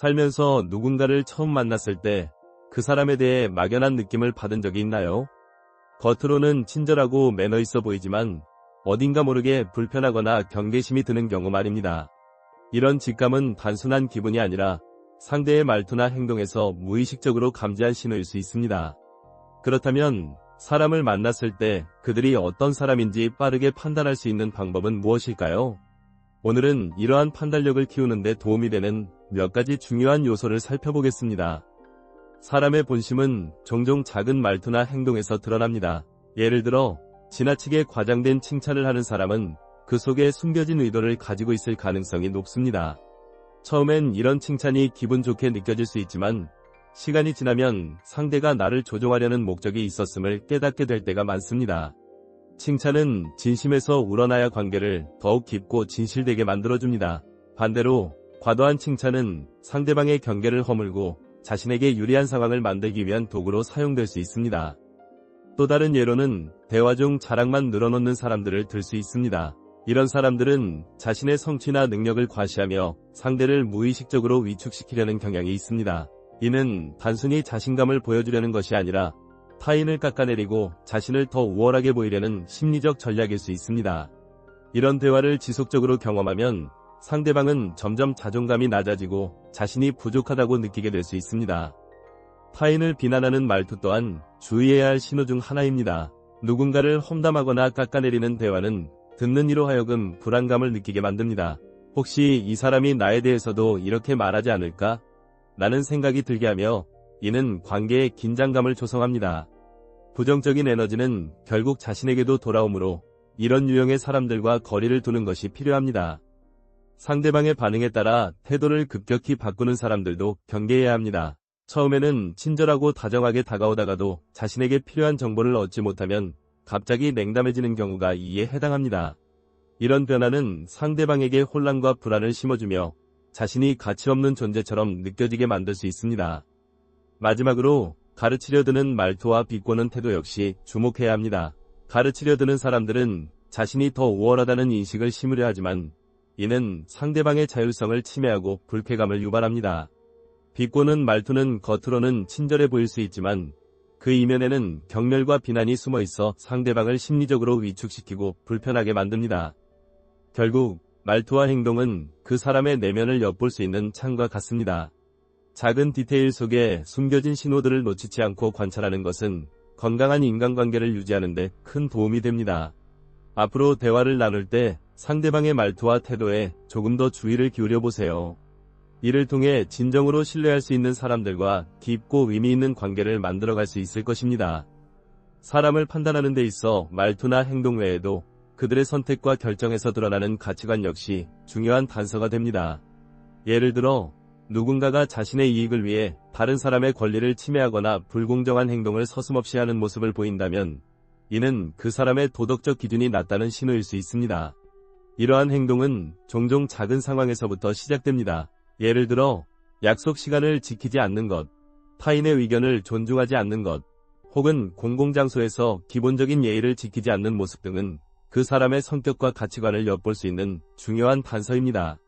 살면서 누군가를 처음 만났을 때 그 사람에 대해 막연한 느낌을 받은 적이 있나요? 겉으로는 친절하고 매너 있어 보이지만 어딘가 모르게 불편하거나 경계심이 드는 경우 말입니다. 이런 직감은 단순한 기분이 아니라 상대의 말투나 행동에서 무의식적으로 감지한 신호일 수 있습니다. 그렇다면 사람을 만났을 때 그들이 어떤 사람인지 빠르게 판단할 수 있는 방법은 무엇일까요? 오늘은 이러한 판단력을 키우는데 도움이 되는 몇 가지 중요한 요소를 살펴보겠습니다. 사람의 본심은 종종 작은 말투나 행동에서 드러납니다. 예를 들어 지나치게 과장된 칭찬을 하는 사람은 그 속에 숨겨진 의도를 가지고 있을 가능성이 높습니다. 처음엔 이런 칭찬이 기분 좋게 느껴질 수 있지만 시간이 지나면 상대가 나를 조종하려는 목적이 있었음을 깨닫게 될 때가 많습니다. 칭찬은 진심에서 우러나야 관계를 더욱 깊고 진실되게 만들어줍니다. 반대로 과도한 칭찬은 상대방의 경계를 허물고 자신에게 유리한 상황을 만들기 위한 도구로 사용될 수 있습니다. 또 다른 예로는 대화 중 자랑만 늘어놓는 사람들을 들 수 있습니다. 이런 사람들은 자신의 성취나 능력을 과시하며 상대를 무의식적으로 위축시키려는 경향이 있습니다. 이는 단순히 자신감을 보여주려는 것이 아니라 타인을 깎아내리고 자신을 더 우월하게 보이려는 심리적 전략일 수 있습니다. 이런 대화를 지속적으로 경험하면 상대방은 점점 자존감이 낮아지고 자신이 부족하다고 느끼게 될 수 있습니다. 타인을 비난하는 말투 또한 주의해야 할 신호 중 하나입니다. 누군가를 험담하거나 깎아내리는 대화는 듣는 이로 하여금 불안감을 느끼게 만듭니다. 혹시 이 사람이 나에 대해서도 이렇게 말하지 않을까? 라는 생각이 들게 하며 이는 관계에 긴장감을 조성합니다. 부정적인 에너지는 결국 자신에게도 돌아오므로 이런 유형의 사람들과 거리를 두는 것이 필요합니다. 상대방의 반응에 따라 태도를 급격히 바꾸는 사람들도 경계해야 합니다. 처음에는 친절하고 다정하게 다가오다가도 자신에게 필요한 정보를 얻지 못하면 갑자기 냉담해지는 경우가 이에 해당합니다. 이런 변화는 상대방에게 혼란과 불안을 심어주며 자신이 가치 없는 존재처럼 느껴지게 만들 수 있습니다. 마지막으로 가르치려 드는 말투와 비꼬는 태도 역시 주목해야 합니다. 가르치려 드는 사람들은 자신이 더 우월하다는 인식을 심으려 하지만 이는 상대방의 자율성을 침해하고 불쾌감을 유발합니다. 비꼬는 말투는 겉으로는 친절해 보일 수 있지만 그 이면에는 경멸과 비난이 숨어 있어 상대방을 심리적으로 위축시키고 불편하게 만듭니다. 결국 말투와 행동은 그 사람의 내면을 엿볼 수 있는 창과 같습니다. 작은 디테일 속에 숨겨진 신호들을 놓치지 않고 관찰하는 것은 건강한 인간관계를 유지하는 데 큰 도움이 됩니다. 앞으로 대화를 나눌 때 상대방의 말투와 태도에 조금 더 주의를 기울여 보세요. 이를 통해 진정으로 신뢰할 수 있는 사람들과 깊고 의미 있는 관계를 만들어갈 수 있을 것입니다. 사람을 판단하는 데 있어 말투나 행동 외에도 그들의 선택과 결정에서 드러나는 가치관 역시 중요한 단서가 됩니다. 예를 들어 누군가가 자신의 이익을 위해 다른 사람의 권리를 침해하거나 불공정한 행동을 서슴없이 하는 모습을 보인다면 이는 그 사람의 도덕적 기준이 낮다는 신호일 수 있습니다. 이러한 행동은 종종 작은 상황에서부터 시작됩니다. 예를 들어 약속 시간을 지키지 않는 것, 타인의 의견을 존중하지 않는 것, 혹은 공공장소에서 기본적인 예의를 지키지 않는 모습 등은 그 사람의 성격과 가치관을 엿볼 수 있는 중요한 단서입니다.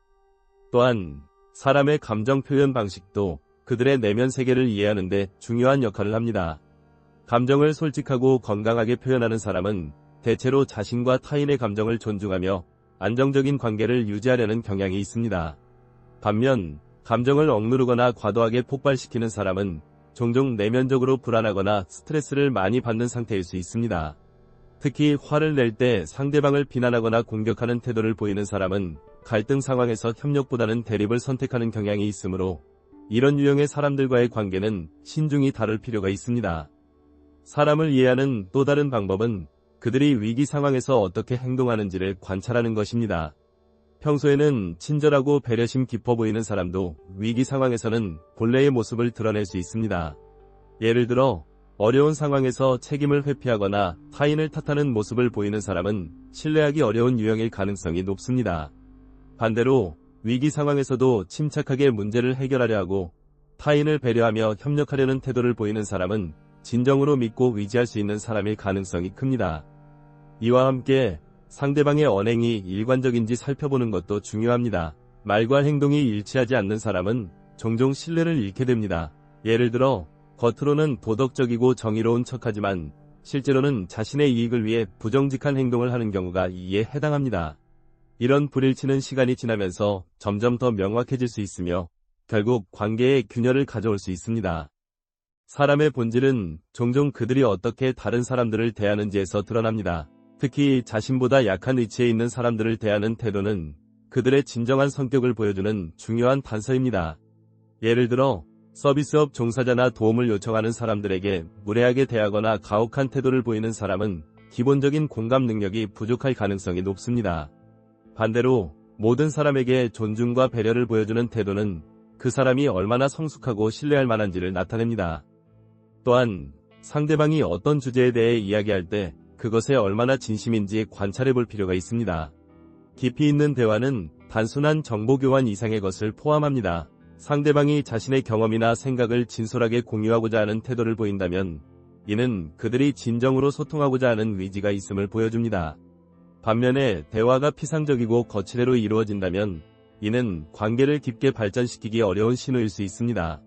또한 사람의 감정 표현 방식도 그들의 내면 세계를 이해하는데 중요한 역할을 합니다. 감정을 솔직하고 건강하게 표현하는 사람은 대체로 자신과 타인의 감정을 존중하며 안정적인 관계를 유지하려는 경향이 있습니다. 반면 감정을 억누르거나 과도하게 폭발시키는 사람은 종종 내면적으로 불안하거나 스트레스를 많이 받는 상태일 수 있습니다. 특히 화를 낼 때 상대방을 비난하거나 공격하는 태도를 보이는 사람은 갈등 상황에서 협력보다는 대립을 선택하는 경향이 있으므로 이런 유형의 사람들과의 관계는 신중히 다룰 필요가 있습니다. 사람을 이해하는 또 다른 방법은 그들이 위기 상황에서 어떻게 행동하는지를 관찰하는 것입니다. 평소에는 친절하고 배려심 깊어 보이는 사람도 위기 상황에서는 본래의 모습을 드러낼 수 있습니다. 예를 들어 어려운 상황에서 책임을 회피하거나 타인을 탓하는 모습을 보이는 사람은 신뢰하기 어려운 유형일 가능성이 높습니다. 반대로 위기 상황에서도 침착하게 문제를 해결하려 하고 타인을 배려하며 협력하려는 태도를 보이는 사람은 진정으로 믿고 위지할 수 있는 사람일 가능성이 큽니다. 이와 함께 상대방의 언행이 일관적인지 살펴보는 것도 중요합니다. 말과 행동이 일치하지 않는 사람은 종종 신뢰를 잃게 됩니다. 예를 들어 겉으로는 도덕적이고 정의로운 척하지만 실제로는 자신의 이익을 위해 부정직한 행동을 하는 경우가 이에 해당합니다. 이런 불일치는 시간이 지나면서 점점 더 명확해질 수 있으며 결국 관계에 균열을 가져올 수 있습니다. 사람의 본질은 종종 그들이 어떻게 다른 사람들을 대하는지에서 드러납니다. 특히 자신보다 약한 위치에 있는 사람들을 대하는 태도는 그들의 진정한 성격을 보여주는 중요한 단서입니다. 예를 들어 서비스업 종사자나 도움을 요청하는 사람들에게 무례하게 대하거나 가혹한 태도를 보이는 사람은 기본적인 공감 능력이 부족할 가능성이 높습니다. 반대로 모든 사람에게 존중과 배려를 보여주는 태도는 그 사람이 얼마나 성숙하고 신뢰할 만한지를 나타냅니다. 또한 상대방이 어떤 주제에 대해 이야기할 때 그것에 얼마나 진심인지 관찰해 볼 필요가 있습니다. 깊이 있는 대화는 단순한 정보 교환 이상의 것을 포함합니다. 상대방이 자신의 경험이나 생각을 진솔하게 공유하고자 하는 태도를 보인다면 이는 그들이 진정으로 소통하고자 하는 의지가 있음을 보여줍니다. 반면에 대화가 피상적이고 거칠애로 이루어진다면 이는 관계를 깊게 발전시키기 어려운 신호일 수 있습니다.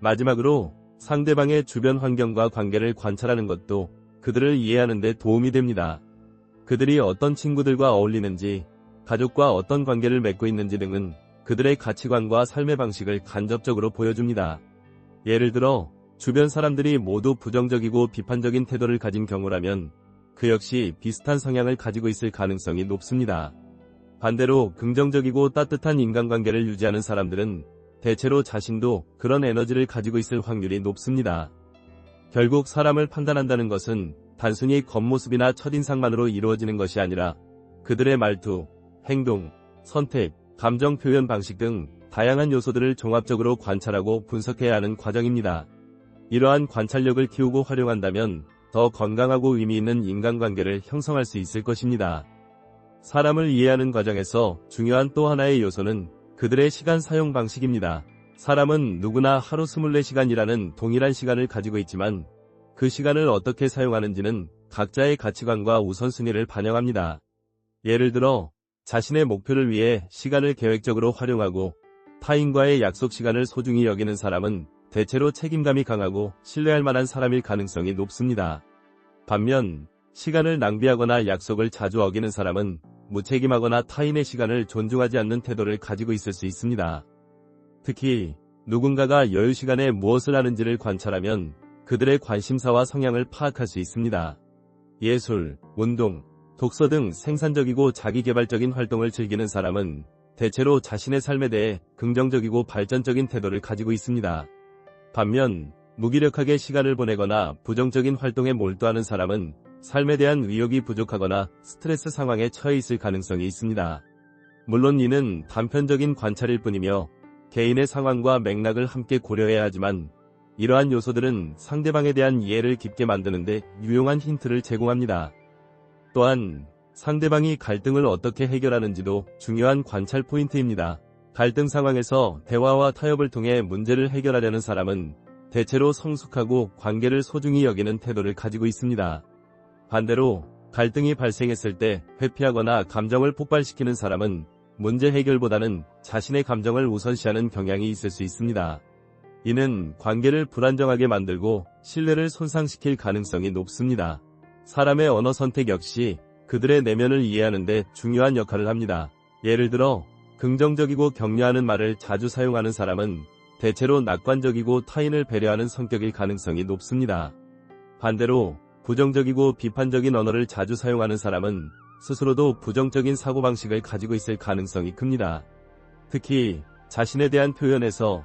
마지막으로 상대방의 주변 환경과 관계를 관찰하는 것도 그들을 이해하는 데 도움이 됩니다. 그들이 어떤 친구들과 어울리는지, 가족과 어떤 관계를 맺고 있는지 등은 그들의 가치관과 삶의 방식을 간접적으로 보여줍니다. 예를 들어 주변 사람들이 모두 부정적이고 비판적인 태도를 가진 경우라면 그 역시 비슷한 성향을 가지고 있을 가능성이 높습니다. 반대로 긍정적이고 따뜻한 인간관계를 유지하는 사람들은 대체로 자신도 그런 에너지를 가지고 있을 확률이 높습니다. 결국 사람을 판단한다는 것은 단순히 겉모습이나 첫인상만으로 이루어지는 것이 아니라 그들의 말투, 행동, 선택, 감정 표현 방식 등 다양한 요소들을 종합적으로 관찰하고 분석해야 하는 과정입니다. 이러한 관찰력을 키우고 활용한다면 더 건강하고 의미 있는 인간관계를 형성할 수 있을 것입니다. 사람을 이해하는 과정에서 중요한 또 하나의 요소는 그들의 시간 사용 방식입니다. 사람은 누구나 하루 24시간이라는 동일한 시간을 가지고 있지만 그 시간을 어떻게 사용하는지는 각자의 가치관과 우선순위를 반영합니다. 예를 들어 자신의 목표를 위해 시간을 계획적으로 활용하고 타인과의 약속 시간을 소중히 여기는 사람은 대체로 책임감이 강하고 신뢰할 만한 사람일 가능성이 높습니다. 반면 시간을 낭비하거나 약속을 자주 어기는 사람은 무책임하거나 타인의 시간을 존중하지 않는 태도를 가지고 있을 수 있습니다. 특히 누군가가 여유 시간에 무엇을 하는지를 관찰하면 그들의 관심사와 성향을 파악할 수 있습니다. 예술, 운동, 독서 등 생산적이고 자기개발적인 활동을 즐기는 사람은 대체로 자신의 삶에 대해 긍정적이고 발전적인 태도를 가지고 있습니다. 반면 무기력하게 시간을 보내거나 부정적인 활동에 몰두하는 사람은 삶에 대한 의욕이 부족하거나 스트레스 상황에 처해 있을 가능성이 있습니다. 물론 이는 단편적인 관찰일 뿐이며 개인의 상황과 맥락을 함께 고려해야 하지만 이러한 요소들은 상대방에 대한 이해를 깊게 만드는데 유용한 힌트를 제공합니다. 또한 상대방이 갈등을 어떻게 해결하는지도 중요한 관찰 포인트입니다. 갈등 상황에서 대화와 타협을 통해 문제를 해결하려는 사람은 대체로 성숙하고 관계를 소중히 여기는 태도를 가지고 있습니다. 반대로 갈등이 발생했을 때 회피하거나 감정을 폭발시키는 사람은 문제 해결보다는 자신의 감정을 우선시하는 경향이 있을 수 있습니다. 이는 관계를 불안정하게 만들고 신뢰를 손상시킬 가능성이 높습니다. 사람의 언어 선택 역시 그들의 내면을 이해하는 데 중요한 역할을 합니다. 예를 들어 긍정적이고 격려하는 말을 자주 사용하는 사람은 대체로 낙관적이고 타인을 배려하는 성격일 가능성이 높습니다. 반대로 부정적이고 비판적인 언어를 자주 사용하는 사람은 스스로도 부정적인 사고방식을 가지고 있을 가능성이 큽니다. 특히 자신에 대한 표현에서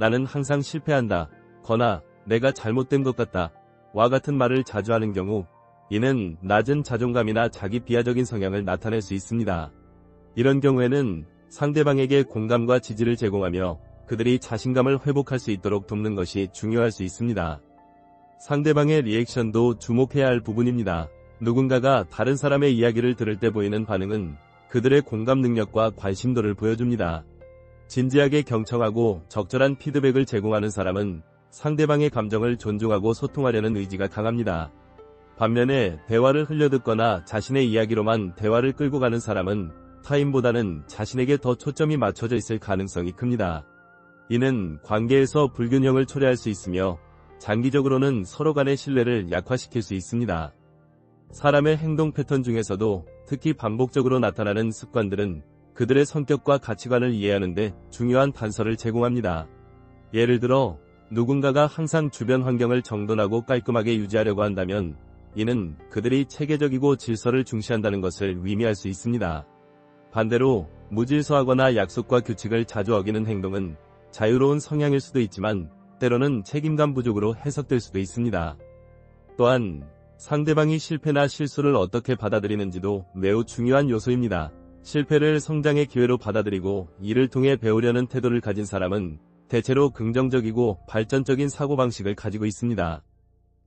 나는 항상 실패한다, 거나 내가 잘못된 것 같다, 와 같은 말을 자주 하는 경우 이는 낮은 자존감이나 자기 비하적인 성향을 나타낼 수 있습니다. 이런 경우에는 상대방에게 공감과 지지를 제공하며 그들이 자신감을 회복할 수 있도록 돕는 것이 중요할 수 있습니다. 상대방의 리액션도 주목해야 할 부분입니다. 누군가가 다른 사람의 이야기를 들을 때 보이는 반응은 그들의 공감 능력과 관심도를 보여줍니다. 진지하게 경청하고 적절한 피드백을 제공하는 사람은 상대방의 감정을 존중하고 소통하려는 의지가 강합니다. 반면에 대화를 흘려듣거나 자신의 이야기로만 대화를 끌고 가는 사람은 타인보다는 자신에게 더 초점이 맞춰져 있을 가능성이 큽니다. 이는 관계에서 불균형을 초래할 수 있으며 장기적으로는 서로 간의 신뢰를 약화시킬 수 있습니다. 사람의 행동 패턴 중에서도 특히 반복적으로 나타나는 습관들은 그들의 성격과 가치관을 이해하는데 중요한 단서를 제공합니다. 예를 들어 누군가가 항상 주변 환경을 정돈하고 깔끔하게 유지하려고 한다면 이는 그들이 체계적이고 질서를 중시한다는 것을 의미할 수 있습니다. 반대로 무질서하거나 약속과 규칙을 자주 어기는 행동은 자유로운 성향일 수도 있지만 때로는 책임감 부족으로 해석될 수도 있습니다. 또한 상대방이 실패나 실수를 어떻게 받아들이는지도 매우 중요한 요소입니다. 실패를 성장의 기회로 받아들이고 이를 통해 배우려는 태도를 가진 사람은 대체로 긍정적이고 발전적인 사고방식을 가지고 있습니다.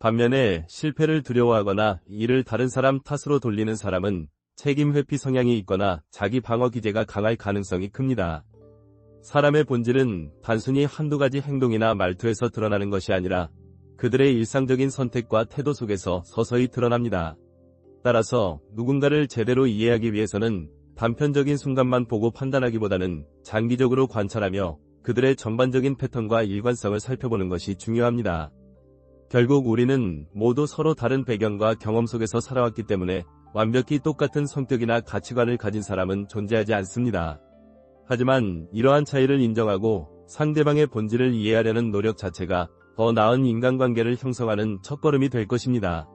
반면에 실패를 두려워하거나 이를 다른 사람 탓으로 돌리는 사람은 책임 회피 성향이 있거나 자기 방어 기제가 강할 가능성이 큽니다. 사람의 본질은 단순히 한두 가지 행동이나 말투에서 드러나는 것이 아니라 그들의 일상적인 선택과 태도 속에서 서서히 드러납니다. 따라서 누군가를 제대로 이해하기 위해서는 단편적인 순간만 보고 판단하기보다는 장기적으로 관찰하며 그들의 전반적인 패턴과 일관성을 살펴보는 것이 중요합니다. 결국 우리는 모두 서로 다른 배경과 경험 속에서 살아왔기 때문에 완벽히 똑같은 성격이나 가치관을 가진 사람은 존재하지 않습니다. 하지만 이러한 차이를 인정하고 상대방의 본질을 이해하려는 노력 자체가 더 나은 인간관계를 형성하는 첫걸음이 될 것입니다.